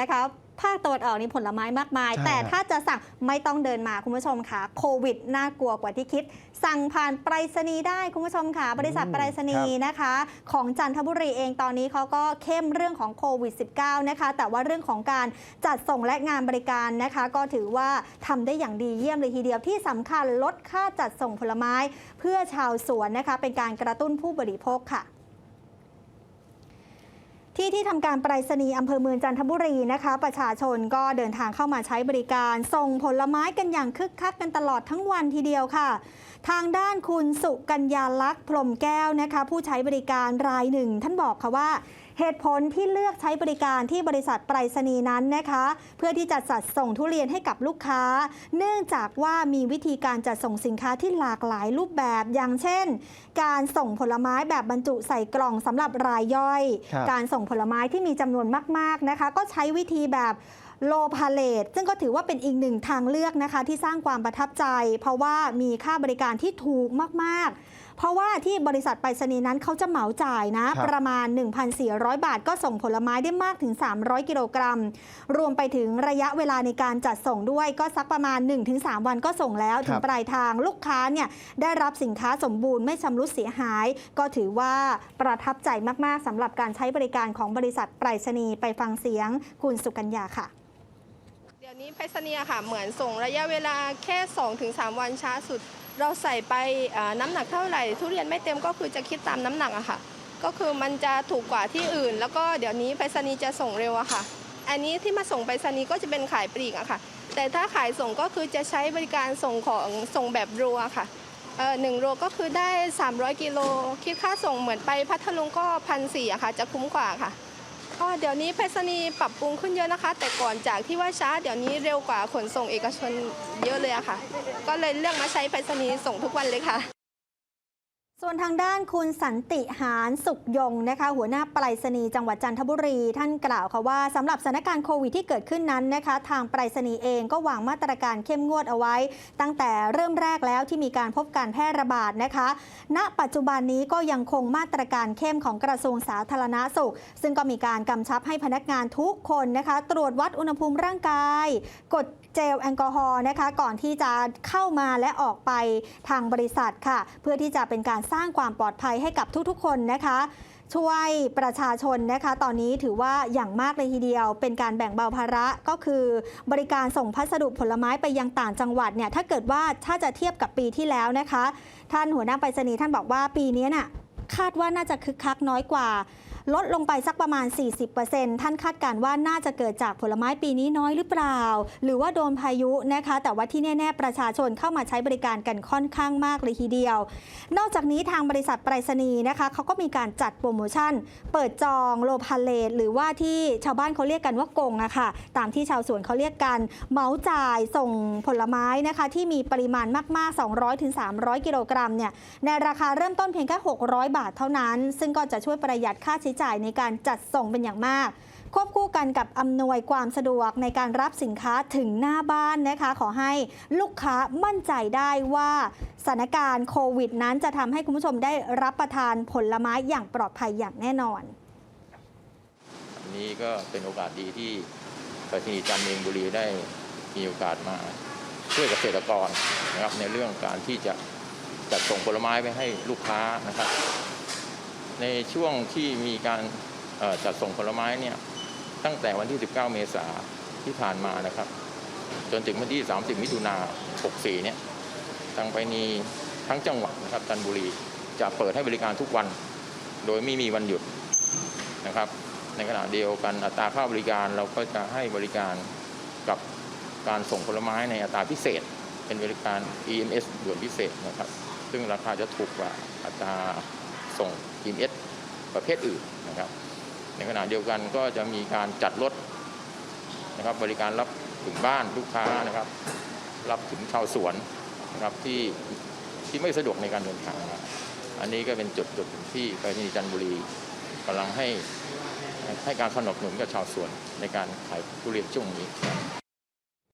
นะคะภาคตะวันออกนี่ผลไม้มากมาย ใช่แต่ครับถ้าจะสั่งไม่ต้องเดินมาคุณผู้ชมค่ะ โควิดน่ากลัวกว่าที่คิด สั่งผ่านไปรษณีย์ได้คุณผู้ชมค่ะบริษัทไปรษณีย์นะคะ ของจันทบุรีเองตอนนี้เขาก็เข้มเรื่องของโควิด -19 นะคะ แต่ว่าเรื่องของการจัดส่งและงานบริการนะคะ ก็ถือว่าทำได้อย่างดีเยี่ยมเลยทีเดียวที่สำคัญลดค่าจัดส่งผลไม้ เพื่อชาวสวนนะคะ เป็นการกระตุ้นผู้บริโภคค่ะ ที่ที่ทำการไปรษณีย์อำเภอเมืองจันทบุรีนะคะ ประชาชนก็เดินทางเข้ามาใช้บริการ ส่งผลไม้กันอย่างคึกคักกันตลอดทั้งวันทีเดียวค่ะ ทางด้านคุณสุกัญญาลักษณ์พรหมแก้วนะคะ ผู้ใช้บริการรายหนึ่ง ท่านบอกค่ะว่า เหตุผลที่เลือกใช้บริการที่บริษัทไปรษณีย์นั้นนะคะ เพื่อที่จะจัดส่งทุเรียนให้กับลูกค้า เนื่องจากว่ามีวิธีการจัดส่งสินค้าที่หลากหลายรูปแบบ อย่างเช่น การส่งผลไม้แบบบรรจุใส่กล่องสำหรับรายย่อยครับการส่งผลไม้ที่มีจำนวนมาก ๆนะคะ ก็ใช้วิธีแบบโลพาเลตซึ่งก็ถือว่าเป็นอีกหนึ่งทางเลือกนะคะ ที่สร้างความประทับใจ เพราะว่ามีค่าบริการที่ถูกมาก ๆ เพราะว่าที่บริษัทไปรษณีย์นั้นเขาจะเหมาจ่ายนะ ครับ ประมาณ 1,400 บาทก็ส่งผลไม้ได้มากถึง 300 กิโลกรัม รวมไปถึงระยะเวลาในการจัดส่งด้วยก็สักประมาณ 1-3 วันก็ส่งแล้วถึงปลายทางลูกค้าเนี่ยได้รับสินค้าสมบูรณ์ไม่ชำรุดเสียหาย ก็ถือว่าประทับใจมากๆสำหรับการใช้บริการของบริษัทไปรษณีย์ไปฟังเสียงคุณสุกัญญาค่ะ เดี๋ยวนี้ไปรษณีย์อะค่ะ เหมือนส่งระยะเวลาแค่ 2-3 วันช้าสุด เราใส่ไปน้ำหนักเท่าไหร่ ทุเรียนไม่เต็มก็คือจะคิดตามน้ำหนักอะค่ะ ก็คือมันจะถูกกว่าที่อื่น แล้วก็เดี๋ยวนี้ไปรษณีย์จะส่งเร็วอะค่ะ อันนี้ที่มาส่งไปรษณีย์ก็จะเป็นขายปลีกอะค่ะ แต่ถ้าขายส่งก็คือจะใช้บริการส่งของส่งแบบรอะค่ะเออหนึ่งโรก็คือได้ 300 กิโล คิดค่าส่งเหมือนไปพัทลุงก็พันสี่อะค่ะ จะคุ้มกว่าค่ะ ก็เดี๋ยวนี้ไปรษณีย์ปรับปรุงขึ้นเยอะนะคะ แต่ก่อนจากที่ว่าช้าเดี๋ยวนี้เร็วกว่าขนส่งเอกชนเยอะเลยอะค่ะ ก็เลยเลือกมาใช้ไปรษณีย์ส่งทุกวันเลยค่ะ ส่วนทางด้านคุณสันติหารสุขยงนะคะหัวหน้าไปรษณีย์จังหวัดจันทบุรี ท่านกล่าวค่ะว่าสำหรับสถานการณ์โควิดที่เกิดขึ้นนั้นนะคะ ทางไปรษณีย์เองก็วางมาตรการเข้มงวดเอาไว้ ตั้งแต่เริ่มแรกแล้วที่มีการพบการแพร่ระบาดนะคะ ณ ปัจจุบันนี้ก็ยังคงมาตรการเข้มของกระทรวงสาธารณาสุข ซึ่งก็มีการกำชับให้พนักงานทุกคนนะคะ ตรวจวัดอุณหภูมิร่างกาย กด เจลแอลกอฮอล์นะคะก่อนที่จะเข้ามาและออกไปทางบริษัทค่ะ เพื่อที่จะเป็นการสร้างความปลอดภัยให้กับทุกๆ คนนะคะช่วยประชาชนนะคะ ตอนนี้ถือว่าอย่างมากเลยทีเดียว เป็นการแบ่งเบาภาระก็คือบริการส่งพัสดุผลไม้ไปยังต่างจังหวัดเนี่ยถ้าเกิดว่าถ้าจะเทียบกับปีที่แล้วนะคะ ท่านหัวหน้าไปรษณีย์ท่านบอกว่าปีนี้น่ะคาดว่าน่าจะคึกคักน้อยกว่า ลดลงไปสักประมาณ 40%ท่านคาดการณ์ว่าน่าจะเกิดจากผลไม้ปีนี้น้อยหรือเปล่า หรือว่าโดนพายุนะคะ แต่ว่าที่แน่ ๆ ประชาชนเข้ามาใช้บริการกันค่อนข้างมากเลยทีเดียว นอกจากนี้ทางบริษัทไปรษณีย์นะคะเขาก็มีการจัดโปรโมชั่น เปิดจองโลพาเลตหรือว่าที่ชาวบ้านเขาเรียกกันว่ากงอะค่ะตามที่ชาวสวนเขาเรียกกันเมาจ่ายส่งผลไม้นะคะ ที่มีปริมาณมาก ๆ 200-300 กิโลกรัมเนี่ยในราคาเริ่มต้นเพียงแค่ 600 บาทเท่านั้น ซึ่งก็จะช่วยประหยัดค่าใช้จ่ายในการจัดส่งเป็นอย่างมาก ควบคู่กันกับอำนวยความสะดวกในการรับสินค้าถึงหน้าบ้านนะคะ ขอให้ลูกค้ามั่นใจได้ว่าสถานการณ์โควิด นั้นจะทำให้คุณผู้ชมได้รับประทานผลไม้อย่างปลอดภัยอย่างแน่นอน อันนี้ก็เป็นโอกาสดีที่ไปรษณีย์จันเมียงบุรีได้มีโอกาสมาช่วยเกษตรกรนะครับในเรื่องการที่จะจัดส่งผลไม้ไปให้ลูกค้านะครับ ในช่วงที่มีการจัดส่งผลไม้เนี่ยตั้งแต่วันที่ 19 เมษาที่ผ่านมานะครับ จนถึงวันที่ 30 มิถุนา64 เนี่ยทางไปรษณีย์ทั้งจังหวัดนะครับจันทบุรีจะเปิดให้บริการทุกวัน โดยไม่มีวันหยุดนะครับ ในขณะเดียวกันอัตราค่าบริการเราก็จะให้บริการกับการส่งผลไม้ในอัตราพิเศษ เป็นบริการ EMS ด่วนพิเศษนะครับ ซึ่งราคาจะถูกกว่าอัตราส่ง EMS ประเภทอื่นนะครับ ในขณะเดียวกันก็จะมีการจัดรถนะครับบริการรับถึงบ้านลูกค้านะครับ รับถึงชาวสวนนะครับที่ที่ไม่สะดวกในการเดินทางนะอันนี้ก็เป็นจุดจุดที่ไปนีจันทบุรีกำลังให้ให้การสนับสนุนกับชาวสวนในการขายทุเรียนช่วงนี้